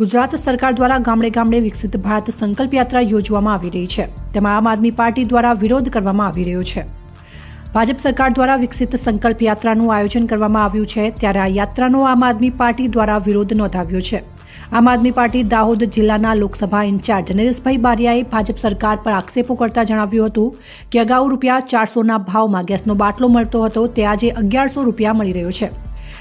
ગુજરાત સરકાર દ્વારા ગામડે ગામડે વિકસિત ભારત સંકલ્પ યાત્રા યોજવામાં આવી રહી છે. તેમાં આમ આદમી પાર્ટી દ્વારા વિરોધ કરવામાં આવી રહ્યો છે. ભાજપ સરકાર દ્વારા વિકસિત સંકલ્પ યાત્રાનું આયોજન કરવામાં આવ્યું છે ત્યારે આ યાત્રાનો આમ આદમી પાર્ટી દ્વારા વિરોધ નોંધાવ્યો છે. આમ આદમી પાર્ટી દાહોદ જિલ્લાના લોકસભા ઇન્ચાર્જ નરેશભાઈ બારિયાએ ભાજપ સરકાર પર આક્ષેપો કરતા જણાવ્યું હતું કે અગાઉ રૂપિયા ચારસોના ભાવમાં ગેસનો બાટલો મળતો હતો, તે આજે અગિયારસો રૂપિયા મળી રહ્યો છે.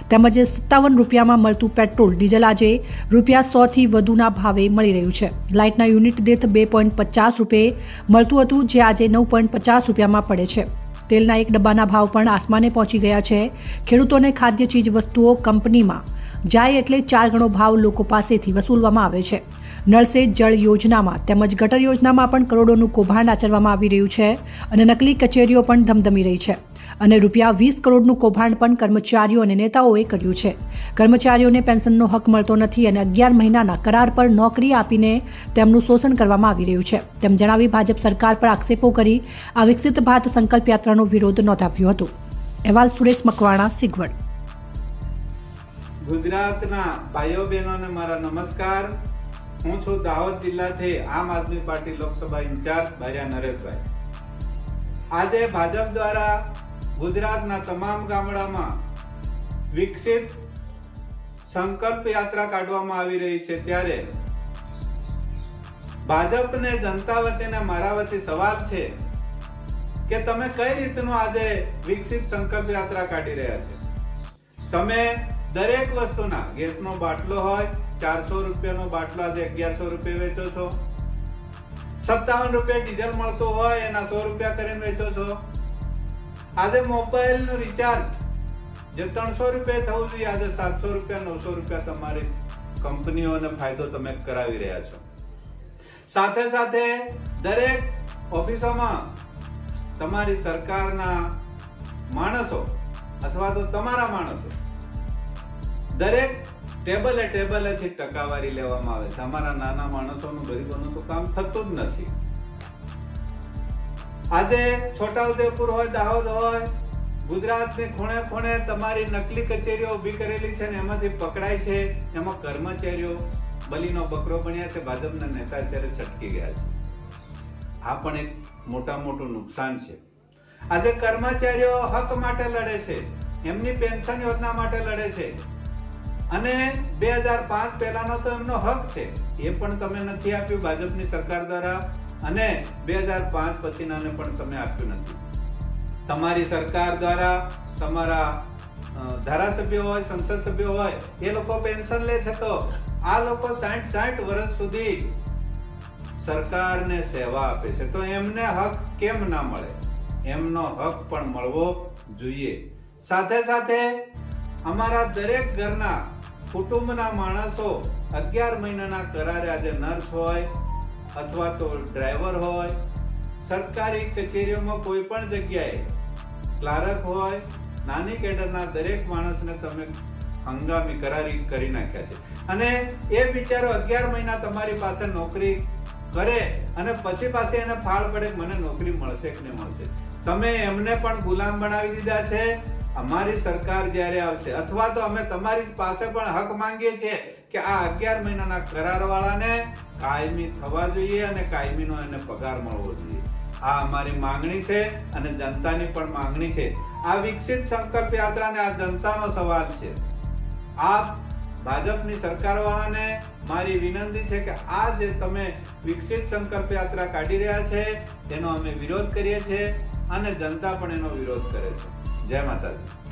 તેમજ સત્તાવન રૂપિયામાં મળતું પેટ્રોલ, ડીઝલ આજે રૂપિયા સોથી વધુના ભાવે મળી રહ્યું છે. લાઇટના યુનિટ દીઠ બે પોઈન્ટ પચાસ રૂપિયે મળતું હતું, જે આજે નવ પોઈન્ટ પચાસ રૂપિયામાં પડે છે. તેલના એક ડબ્બાના ભાવ પણ આસમાને પહોંચી ગયા છે. ખેડૂતોને ખાદ્ય ચીજ વસ્તુઓ કંપનીમાં જાય એટલે ચાર ગણો ભાવ લોકો પાસેથી વસૂલવામાં આવે છે. નળ સે જળ યોજનામાં તેમજ ગટર યોજનામાં પણ કરોડોનું કૌભાંડ આચરવામાં આવી રહ્યું છે અને નકલી કચેરીઓ પણ ધમધમી રહી છે. અને રૂપિયા વીસ કરોડનું કૌભાંડ પણ કર્મચારીઓ અને નેતાઓએ કર્યું છે. કર્મચારીઓને પેન્શનનો હક મળતો નથી અને અગિયાર મહિનાના કરાર પર નોકરી આપીને તેમનું શોષણ કરવામાં આવી રહ્યું છે. તેમ જણાવી ભાજપ સરકાર પર આક્ષેપો કરી આ વિકસિત ભારત સંકલ્પ યાત્રાનો વિરોધ નોંધાવ્યો હતો. અહેવાલ સુરેશ મકવાણા, સિગવડ. ગુજરાતના ભાઈઓ બહેનોને મારા નમસ્કાર. હું છું Dahod જિલ્લાથી Aam Aadmi party Lok Sabha in charge Bariya Nareshbhai. આજે ભાજપ દ્વારા ગુજરાતના તમામ ગામડામાં વિકસિત સંકલ્પ યાત્રા કાઢવામાં આવી રહી છે ત્યારે ભાજપને, જનતા વતીને મારા વતી સવાલ છે કે તમે કઈ રીતનું આજે વિકસિત સંકલ્પ યાત્રા કાઢી રહ્યા છે? તમે દરેક વસ્તુના, ગેસનો બાટલો હોય, ચારસો રૂપિયાનો બાટલો આજે અગિયારસો રૂપિયા વેચો છો. સત્તાવન રૂપિયા ડીઝલ મળતું હોય, એના સો રૂપિયા કરીને વેચો છો. આજે મોબાઈલનું રિચાર્જ જે ત્રણસો રૂપિયા થવું જોઈએ, આજે સાતસો રૂપિયા, નવસો રૂપિયા તમારી કંપનીઓને ફાયદો તમે કરાવી રહ્યા છો. સાથે સાથે દરેક ઓફિસોમાં તમારી સરકારના માણસો અથવા તો તમારા માણસો દરેક ટેબલે ટેબલેથી ટકાવારી લેવામાં આવે છે. અમારા નાના માણસોનું ગરીબોનું તો કામ થતું જ નથી. આજે છોટાઉદેપુર હોય, દાહોદ હોય, ગુજરાતની ખૂણે ખૂણે તમારી નકલી કચેરીઓ ઊભી કરેલી છે ને એમાંથી પકડાય છે. એમાં કર્મચારીઓ, બલીનો બકરો બન્યા છે, ભાજપના નેતા અત્યારે છટકી ગયા છે. આ પણ એક મોટા મોટું નુકસાન છે. આજે કર્મચારીઓ હક માટે લડે છે. એમની પેન્શન યોજના માટે લડે છે. અને બે હજાર પાંચ પહેલાનો તો એમનો હક છે. એ પણ તમે નથી આપ્યું ભાજપની સરકાર દ્વારા. અને બે હજાર પાંચ પછીનાને પણ તમે આપ્યું નથી. તમારી સરકાર દ્વારા તમારા ધારાસભ્ય હોય, સંસદ સભ્ય હોય, એ લોકો પેન્શન લે છે તો આ લોકો સાઠ સાઠ વર્ષ સુધી સરકારને સેવા આપે છે. તો એમને હક કેમ ના મળે? એમનો હક પણ મળવો જોઈએ. સાથે સાથે અમારા દરેક ઘરના કુટુંબના માણસો અગિયાર મહિનાના કરારે આજે નર્સ હોય અથવા તો ડ્રાઈવર હોય, સરકારી કચેરીઓમાં કોઈ પણ જગ્યાએ ક્લાર્ક હોય, નાની કેડરના દરેક માણસને તમે હંગામી કરારી કરી નાખ્યા છે. અને એ બિચારો અગિયાર મહિના તમારી પાસે નોકરી કરે અને પછી પાસે એને ફાળ પડે મને નોકરી મળશે કે નહીં મળશે. તમે એમને પણ ગુલામ બનાવી દીધા છે. અમારી સરકાર જ્યારે આવશે, અથવા તો અમે તમારી પાસે પણ હક માંગીએ છીએ કે આ અગિયાર મહિનાના કરારવાળાને કાયમી થવા જોઈએ અને કાયમીનો એને પગાર મળવો જોઈએ. આ અમારી માંગણી છે અને જનતાની પણ માંગણી છે. આ વિકસિત સંકલ્પ યાત્રાને આ જનતાનો સવાલ છે. આ ભાજપની સરકારવાળાને મારી વિનંતી છે કે આ જે તમે વિકસિત સંકલ્પ યાત્રા કાઢી રહ્યા છે તેનો અમે વિરોધ કરીએ છીએ અને જનતા પણ એનો વિરોધ કરે છે. જય માતાજી.